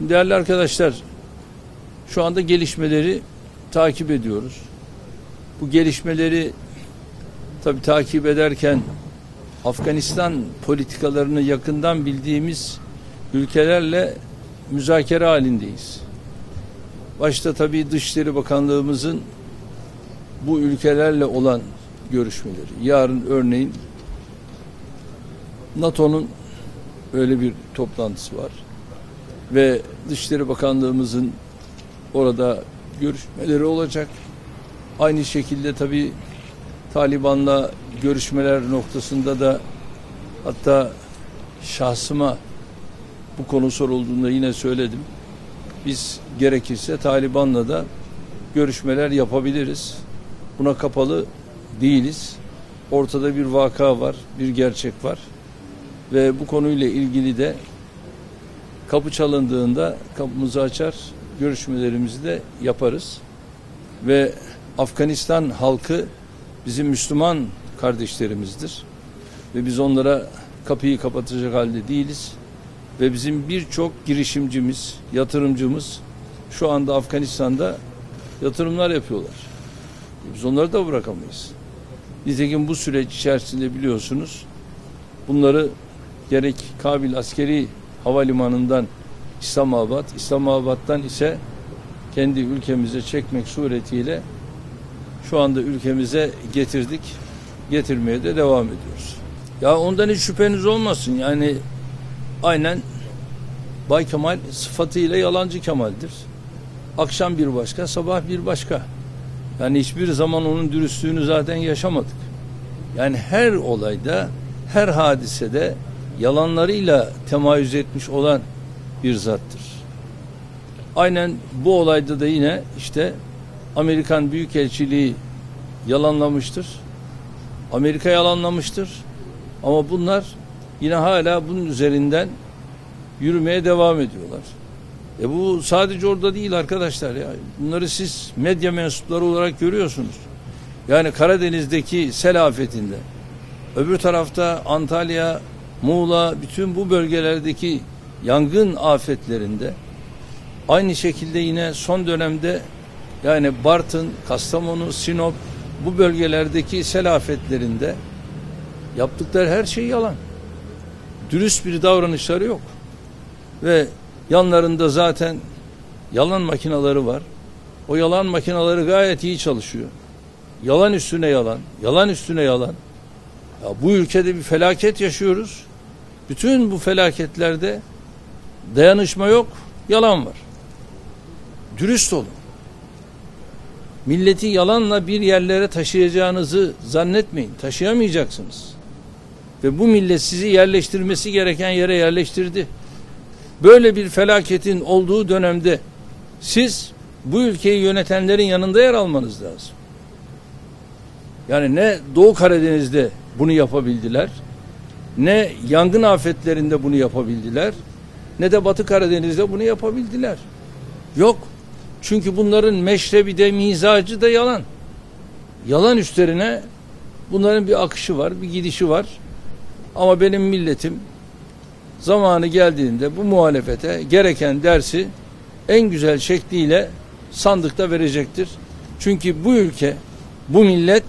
Değerli arkadaşlar, şu anda gelişmeleri takip ediyoruz. Bu gelişmeleri tabi takip ederken Afganistan politikalarını yakından bildiğimiz ülkelerle müzakere halindeyiz. Başta tabi Dışişleri Bakanlığımızın bu ülkelerle olan görüşmeleri. Yarın örneğin NATO'nun öyle bir toplantısı var. Ve Dışişleri Bakanlığımızın orada görüşmeleri olacak. Aynı şekilde tabii Taliban'la görüşmeler noktasında da hatta şahsıma bu konu sorulduğunda yine söyledim. Biz gerekirse Taliban'la da görüşmeler yapabiliriz. Buna kapalı değiliz. Ortada bir vaka var, bir gerçek var. Ve bu konuyla ilgili de kapı çalındığında kapımızı açar, görüşmelerimizi de yaparız. Ve Afganistan halkı bizim Müslüman kardeşlerimizdir. Ve biz onlara kapıyı kapatacak halde değiliz. Ve bizim birçok girişimcimiz, yatırımcımız şu anda Afganistan'da yatırımlar yapıyorlar. Biz onları da bırakamayız. Nitekim bu süreç içerisinde biliyorsunuz bunları gerek Kabil askeri havalimanından İslamabad, İslamabad'dan ise kendi ülkemize çekmek suretiyle şu anda ülkemize getirdik. Getirmeye de devam ediyoruz. Ya ondan hiç şüpheniz olmasın. Yani aynen Bay Kemal sıfatıyla yalancı Kemal'dir. Akşam bir başka, sabah bir başka. Yani hiçbir zaman onun dürüstlüğünü zaten yaşamadık. Yani her olayda, her hadisede yalanlarıyla temayüz etmiş olan bir zattır. Aynen bu olayda da yine işte Amerikan Büyükelçiliği yalanlamıştır. Amerika yalanlamıştır. Ama bunlar yine hala bunun üzerinden yürümeye devam ediyorlar. E bu sadece orada değil arkadaşlar ya. Bunları siz medya mensupları olarak görüyorsunuz. Yani Karadeniz'deki sel afetinde, öbür tarafta Antalya, Muğla, bütün bu bölgelerdeki yangın afetlerinde aynı şekilde yine son dönemde yani Bartın, Kastamonu, Sinop bu bölgelerdeki sel afetlerinde yaptıkları her şey yalan. Dürüst bir davranışları yok. Ve yanlarında zaten yalan makinaları var. O yalan makinaları gayet iyi çalışıyor. Yalan üstüne yalan, yalan üstüne yalan. Ya bu ülkede bir felaket yaşıyoruz. Bütün bu felaketlerde dayanışma yok, yalan var. Dürüst olun. Milleti yalanla bir yerlere taşıyacağınızı zannetmeyin. Taşıyamayacaksınız. Ve bu millet sizi yerleştirmesi gereken yere yerleştirdi. Böyle bir felaketin olduğu dönemde siz bu ülkeyi yönetenlerin yanında yer almanız lazım. Yani ne Doğu Karadeniz'de bunu yapabildiler, ne yangın afetlerinde bunu yapabildiler, ne de Batı Karadeniz'de bunu yapabildiler. Yok. Çünkü bunların meşrebi de mizacı da yalan. Yalan üstlerine bunların bir akışı var, bir gidişi var. Ama benim milletim zamanı geldiğinde bu muhalefete gereken dersi en güzel şekliyle sandıkta verecektir. Çünkü bu ülke, bu millet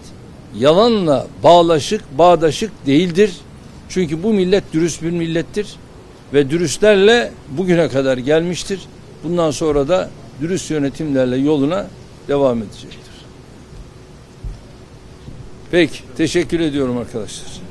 yalanla bağlaşık, bağdaşık değildir. Çünkü bu millet dürüst bir millettir ve dürüstlerle bugüne kadar gelmiştir. Bundan sonra da dürüst yönetimlerle yoluna devam edecektir. Peki, teşekkür ediyorum arkadaşlar.